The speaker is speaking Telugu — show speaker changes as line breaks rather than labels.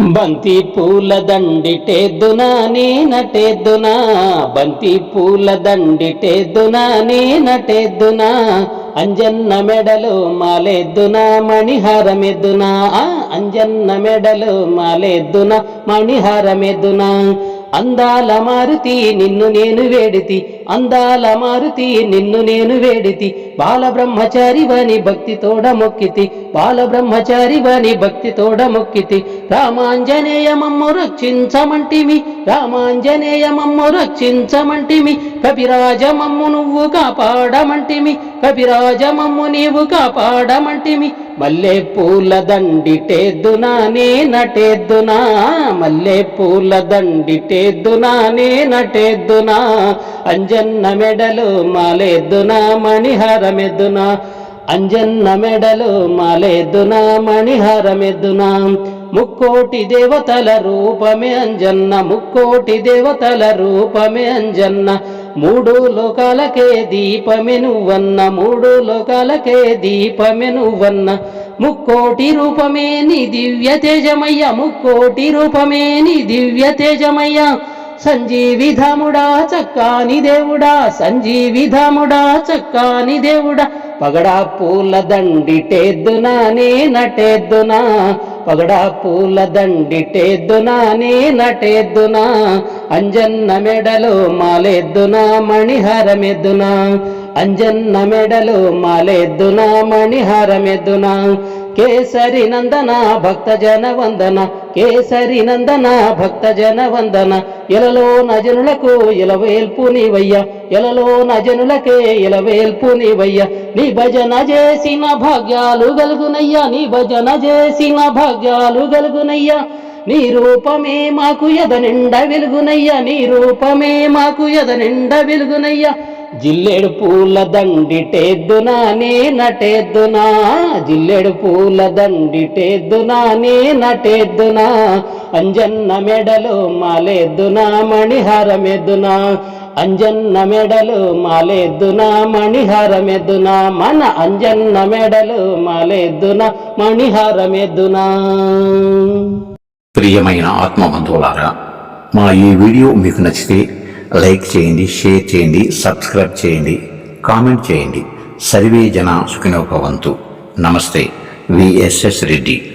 బంతి పూల దండిటేద్దునా నేనటేద్దునా? బంతి పూల దండిటేద్దునా నేనటేద్దునా? అంజన్న మెడలు మాలేద్దునా? మణిహారమెద్దునా? అంజన్న మెడలు మాలేద్దునా? మణిహారమెద్దునా? అందాల మారుతి నిన్ను నేను వేడితి. అందాల మారుతి నిన్ను నేను వేడితి. బాల బ్రహ్మచారి భక్తి తోడ మొక్కితి. బాల బ్రహ్మచారి భక్తి తోడ మొక్కితి. రామాంజనేయ మమ్ము రక్షించమంటిమి రామాంజనేయ మమ్ము రక్షించమంటిమి కపిరాజ మమ్ము నువ్వు కాపాడమంటిమి. కపిరాజ మమ్ము నీవు కాపాడమంటిమి. మల్లె పూల దండిటేద్దునా నేనటేద్దునా మల్లె పూల దండిటేద్దునా నేనటేద్దునా అంజన్న మెడలు మాలేద్దునా మణిహారమెద్దునా అంజన్న మెడలు మాలేద్దునా మణిహారమెద్దునా ముక్కోటి దేవతల రూపమే అంజన్న ముక్కోటి దేవతల రూపమే అంజన్న. మూడు లోకాలకే దీపమే నువ్వన్న మూడు లోకాలకే దీపమే నువ్వన్న. ముక్కోటి రూపమే నీ దివ్య తేజమయ్య ముక్కోటి రూపమే నీ దివ్య తేజమయ్య. సంజీవిధముడా చక్కాని దేవుడా సంజీవిధముడా చక్కాని దేవుడా. పగడా పూల దండిటేద్దునా నే నటేద్దునా? పగడా పూల దండిటేద్దునా నే నటేద్దునా? అంజన్న మెడలో మాలేద్దునా? మణిహారమెద్దునా? అంజన్న మెడలో మాలేద్దునా మణిహారమెద్దునా? కేసరి నందన భక్త జన వందన? కేసరి నందన భక్త జన వందన? ఎలలో నజనులకు ఇలవేల్పు నీవయ్య. ఎలలో నజనులకే ఇలవేల్పు నీవయ్య. నీ భజన చేసిన భాగ్యాలు గలుగునయ్యా. నీ భజన చేసిన భాగ్యాలు గలుగునయ్యా. నీ రూపమే మాకు ఎద నిండా వెలుగునయ్యా. నీ రూపమే మాకు ఎద నిండా వెలుగునయ్యా. జిల్లెడు పూల దండిటేద్దునా నే నటేద్దునా? జిల్లెడు పూల దండిటేద్దునా నే నటేద్దునా? అంజన్న మెడలు మాలేద్దునా? మణిహారమెద్దునా? అంజన్న మెడలు మాలేద్దునా? మణిహారమెద్దునా? మన అంజన్న మెడలు మాలేద్దునా? మణిహారమెద్దునా?
ప్రియమైన ఆత్మబంధువులారా మా ఈ వీడియో మీకు నచ్చితే లైక్ చేయండి షేర్ చేయండి సబ్స్క్రైబ్ చేయండి కామెంట్ చేయండి. సర్వే జన సుఖినోభవంతు. నమస్తే విఎస్ఎస్ రెడ్డి.